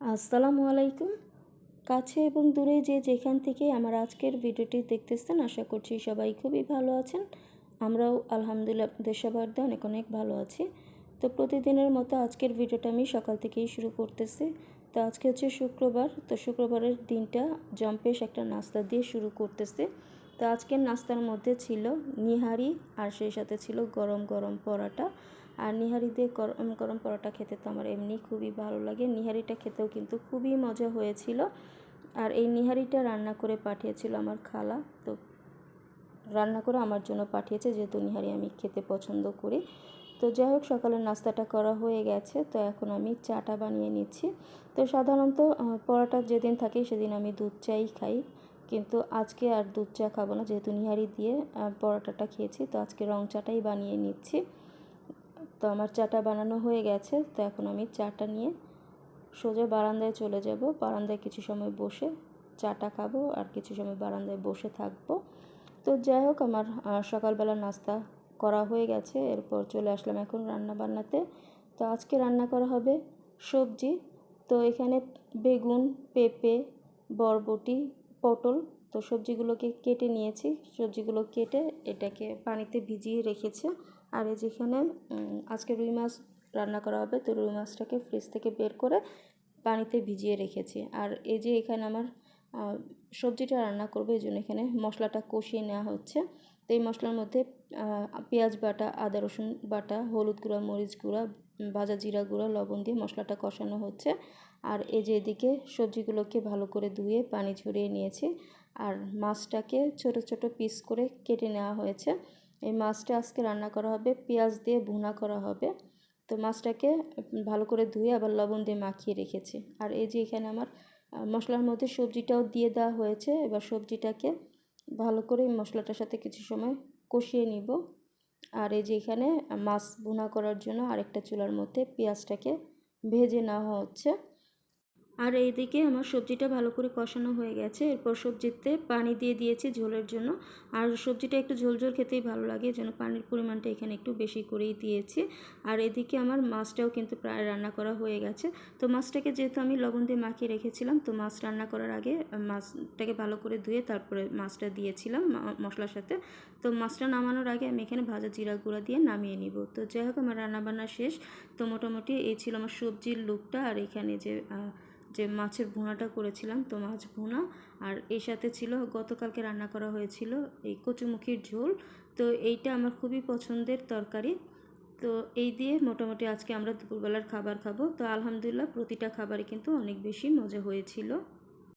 আসসালামু আলাইকুম। কাছে এবং দূরে যে যেখান থেকে আমার আজকের ভিডিওটি দেখতেছেন, আশা করছি সবাই খুবই ভালো আছেন। আমরাও আলহামদুলিল্লাহ আপনাদের অনেক অনেক ভালো আছি। তো প্রতিদিনের মতো আজকের ভিডিওটা আমি সকাল থেকেই শুরু করতেছি। তো আজকে হচ্ছে শুক্রবার। তো শুক্রবারের দিনটা জম্পেশ একটা নাস্তা দিয়ে শুরু করতেছে। তো আজকের নাস্তার মধ্যে ছিল নিহারি আর সেই সাথে ছিল গরম গরম পরাটা। আর নিহারি দিয়ে গরম গরম পরোটা খেতে তো আমার এমনি খুবই ভালো লাগে। নিহারিটা খেতেও কিন্তু খুবই মজা হয়েছিল। আর এই নিহারিটা রান্না করে পাঠিয়েছিল আমার খালা। তো রান্না করে আমার জন্য পাঠিয়েছে, যেহেতু নিহারি আমি খেতে পছন্দ করি। তো যাই হোক সকালের নাস্তাটা করা হয়ে গেছে। তো এখন আমি চাটা বানিয়ে নিচ্ছি। তো সাধারণত পরোটা যেদিন থাকে সেদিন আমি দুধ চাই খাই। কিন্তু আজকে আর দুধ চা খাব না, যেহেতু নিহারি দিয়ে পরোটাটা খেয়েছি। তো আজকে রং চাটাই বানিয়ে নিচ্ছি। তো আমার চাটা বানানো হয়ে গেছে, তো এখন আমি চাটা নিয়ে সোজা বারান্দায় চলে যাব। বারান্দায় কিছু সময় বসে চাটা খাব আর কিছু সময় বারান্দায় বসে থাকব। তো যাই হোক, আমার সকালবেলা নাস্তা করা হয়ে গেছে। এরপর চলে আসলাম এখন রান্না বান্নাতে তো আজকে রান্না করা হবে সবজি। তো এখানে বেগুন, পেঁপে, বরবটি, পটল, তো সবজিগুলোকে কেটে নিয়েছি। সবজিগুলো কেটে এটাকে পানিতে ভিজিয়ে রেখেছে। আর এই যেখানে আজকে রুই মাছ রান্না করা হবে, তো রুই মাছটাকে ফ্রিজ থেকে বের করে পানিতে ভিজিয়ে রেখেছি। আর এই যে এখানে আমার সবজিটা রান্না করব, এই জন্য এখানে মশলাটা কষিয়ে নেওয়া হচ্ছে। তো এই মশলার মধ্যে পেঁয়াজ বাটা, আদা, রসুন বাটা, হলুদ গুঁড়া, মরিচ গুঁড়া, ভাজা জিরা গুঁড়া, লবণ দিয়ে মশলাটা কষানো হচ্ছে। আর এই যে এদিকে সবজিগুলোকে ভালো করে ধুয়ে পানি ঝরিয়ে নিয়েছি। আর মাছটাকে ছোট ছোট পিস করে কেটে নেওয়া হয়েছে। এই মাছটা আজকে রান্না করা হবে, পেঁয়াজ দিয়ে ভুনা করা হবে। তো মাছটাকে ভালো করে ধুয়ে আবার লবণ দিয়ে মাখিয়ে রেখেছি। আর এই যে এখানে আমার মশলার মধ্যে সবজিটাও দিয়ে দেওয়া হয়েছে, এবার সবজিটাকে ভালো করে মশলাটার সাথে কিছু সময় কষিয়ে নিব। আর এই যে এখানে মাছ ভুনা করার জন্য আরেকটা চুলার মধ্যে পেঁয়াজটাকে ভেজে নেওয়া হচ্ছে। আর এইদিকে আমার সবজিটা ভালো করে কষানো হয়ে গেছে। এরপর সবজিতে পানি দিয়ে দিয়েছি ঝোলের জন্য। আর সবজিটা একটু ঝোল ঝোল খেতেই ভালো লাগে, যেন পানির পরিমাণটা এখানে একটু বেশি করেই দিয়েছি। আর এদিকে আমার মাছটাও কিন্তু প্রায় রান্না করা হয়ে গেছে। তো মাছটাকে যেহেতু আমি লবণ দিয়ে মাখিয়ে রেখেছিলাম, তো মাছ রান্না করার আগে মাছটাকে ভালো করে ধুয়ে তারপরে মাছটা দিয়েছিলাম মশলার সাথে। তো মাছটা নামানোর আগে আমি এখানে ভাজা জিরা গুঁড়া দিয়ে নামিয়ে নিব। তো যাই হোক, আমার রান্নাবান্না শেষ। তো মোটামুটি এই ছিল আমার সবজির লুকটা। আর এখানে যে যে মাছের ভুনাটা করেছিলাম, তো মাছ ভুনা। আর এর সাথে ছিল, গতকালকে রান্না করা হয়েছিল এই কচুমুখির ঝোল। তো এইটা আমার খুবই পছন্দের তরকারি। তো এই দিয়ে মোটামুটি আজকে আমরা দুপুরবেলার খাবার খাব। তো আলহামদুলিল্লাহ, প্রতিটা খাবারই কিন্তু অনেক বেশি মজা হয়েছিল।